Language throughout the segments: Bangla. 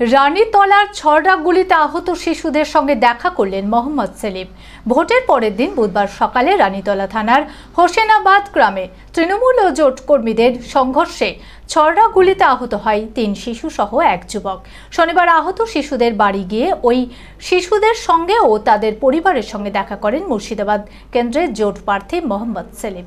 রানীতলার ছড়া গুলিতে আহত শিশুদের সঙ্গে দেখা করলেন মোহাম্মদ সেলিম। ভোটের পরের দিন বুধবার সকালে রানীতলা থানার হোসেনাবাদ গ্রামে তৃণমূল ও জোট কর্মীদের সংঘর্ষে ছড়া গুলিতে আহত হয় তিন শিশু সহ এক যুবক। শনিবার আহত শিশুদের বাড়ি গিয়ে ওই শিশুদের সঙ্গে ও তাদের পরিবারের সঙ্গে দেখা করেন মুর্শিদাবাদ কেন্দ্রের জোট প্রার্থী মোহাম্মদ সেলিম।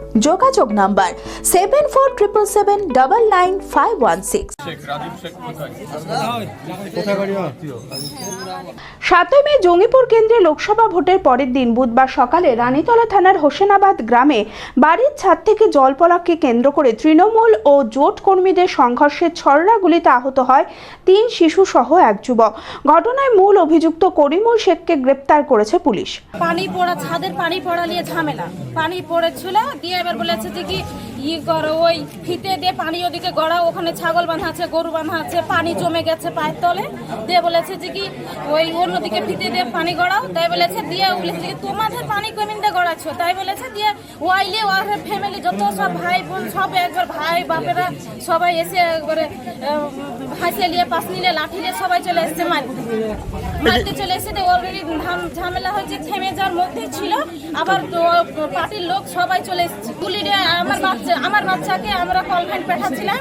যোগাযোগ number seven four triple seven double nine five one six. সাতই মে জঙ্গিপুর কেন্দ্রে লোকসভা ভোটের পরের দিন বুধবার সকালে রানীতলা থানার হোসেনাবাদ গ্রামে বাড়ির ছাদ থেকে জল পলাককে কেন্দ্র করে তৃণমূল ও জোট কর্মীদের সংঘর্ষে ছড়রা গুলিতে আহত হয় তিন শিশু সহ এক যুবক। ঘটনায় মূল অভিযুক্ত করিমুল শেখকে গ্রেপ্তার করেছে পুলিশ। পানি পড়া, ছাদের পানি পড়া নিয়ে ঝামেলা। পানি পড়েছিল দিয়ে এবার বলেছে যে কি, ই করো, ওই ফিতে দিয়ে পানি ওদিকে গড়া ওখানে ছাগল বাঁধা আছে, গরু বাঁধা আছে, পানি জমে গেছে পায়ের তলে। দিয়ে বলেছে যে কি, ওই অন্যদিকে ফিতে দিয়ে পানি গড়াও। তাই বলেছে, দিয়ে বলেছে যে তোমাদের পানি কমিনটা গড়াচ্ছ? তাই বলেছে, দিয়ে ওয়াইলে ওর ফ্যামিলি যত সব ভাই বোন, সব একবার ভাই বাপেরা সবাই এসে একবারে ভাসে নিয়ে, পাশ নিলে, লাঠি নিয়ে সবাই চলে এসছে মারতে মারতে চলে এসে অলরেডি ঝামেলা হয়েছে থেমে যাওয়ার মধ্যেই ছিল। আবার পার্টির লোক সবাই চলে এসেছে। গুলিরে আমার বাচ্চা আমার বাচ্চাকে আমরা কলভেন্ট পাঠাচ্ছিলাম।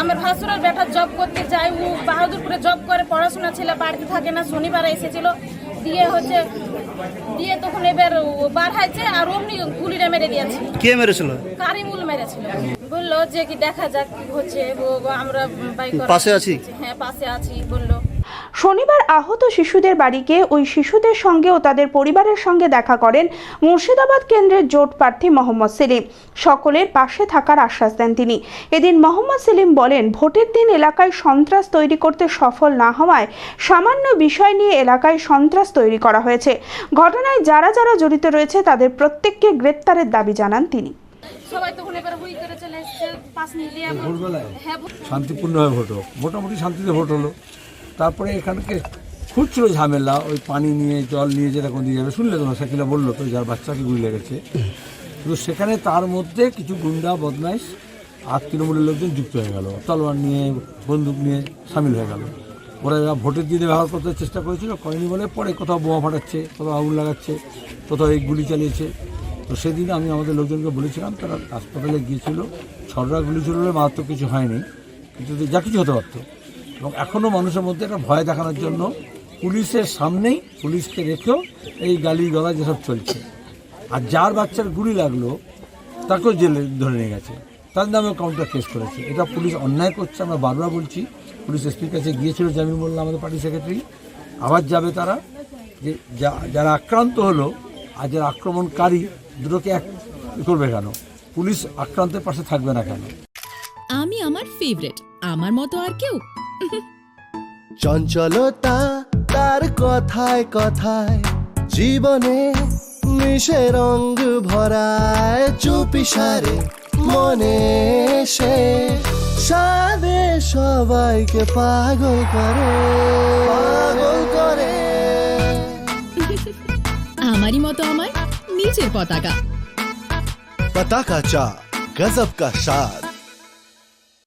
আমার ভাসুরের বেটা জব করতে যায় ও বাহাদুরপুরে জব করে পড়াশোনা ছিল বাড়িতে থাকে না শনিবারে এসেছিল। দিয়ে হচ্ছে দিয়ে তখন এবার বার হয়েছে আর অমনি গুলিটা মেরে দিয়েছে। কে মেরেছিল? কারিমুল মেরেছিল। বলল যে কি দেখা যাক কি হচ্ছে আমরা পাশে আছি? হ্যাঁ পাশে আছি বলল। শনিবার আহত শিশুদের বাড়িকে ওই শিশুদের সঙ্গে ও তাদের পরিবারের সঙ্গে দেখা করেন মুর্শিদাবাদ কেন্দ্রের জোট প্রার্থী মোহাম্মদ সেলিম। সকলের পাশে থাকার আশ্বাস দেন তিনি। এদিন মোহাম্মদ সেলিম বলেন ভোটের দিন এলাকায় সন্ত্রাস তৈরি করতে সফল না হওয়ায় সামান্য বিষয় নিয়ে এলাকায় সন্ত্রাস তৈরি করা হয়েছে। ঘটনায় যারা যারা জড়িত রয়েছে তাদের প্রত্যেককে গ্রেপ্তারের দাবি জানান তিনি। সবাই তখন এবার হুই করে চলে এসছে পাশ নিয়ে ভোরবেলায় হ্যাঁ শান্তিপূর্ণভাবে ভোট হোক মোটামুটি শান্তিতে ভোট হলো। তারপরে এখানকে খুঁজছিল ঝামেলা, ওই পানি নিয়ে, জল নিয়ে যেটা কোন দিয়ে যাবে। শুনলে তো সাকিলা বলল তো, যার বাচ্চাকে গুলি লেগেছে। কিন্তু সেখানে তার মধ্যে কিছু গুন্ডা, বদমাইশ আর তৃণমূলের লোকজন যুক্ত হয়ে গেল। তলোয়ার নিয়ে, বন্দুক নিয়ে সামিল হয়ে গেল। ওরা ভোটের দিনে ব্যবহার করতে চেষ্টা করেছিল, করেনি বলে পরে কোথাও বোমা ফাটাচ্ছে, কোথাও আগুন লাগাচ্ছে, কোথাও এই গুলি চালিয়েছে। তো সেদিন আমি আমাদের লোকজনকে বলেছিলাম, তারা হাসপাতালে গিয়েছিল, ছড়রা গুলি ছিল মারাত্মক কিছু হয়নি। কিন্তু যা কিছু হতে পারতো। এবং এখনও মানুষের মধ্যে একটা ভয় দেখানোর জন্য পুলিশের সামনেই পুলিশকে রেখেও এই গালি গলা যেসব চলছে। আর যার বাচ্চার গুলি লাগল, তাকেও জেলে ধরে নিয়ে গেছে। তার নামে কাউন্টার কেস করেছে। এটা পুলিশ অন্যায় করছে, আমরা বারবার বলছি। পুলিশ এসপির কাছে গিয়েছিল জামিন মোল্লা আমাদের পার্টি সেক্রেটারি আবার যাবে তারা। যা- যারা আক্রান্ত হলো, আর যারা আক্রমণকারী, দুটোকে এক করবে কেন? পুলিশ আক্রান্তের পাশে থাকবে না কেন? আমি আমার ফেভারিট আমার মতো আর কেউ? চঞ্চলতা তার কথায় কথায় জীবনে মিশে রং ভরায় চুপিসারে মনে সে সাদে সবাইকে পাগল করে। পাগল করে। আমারই মতো আমার নিজের পতাকা। পতাকা চা গজব কা স্বাদ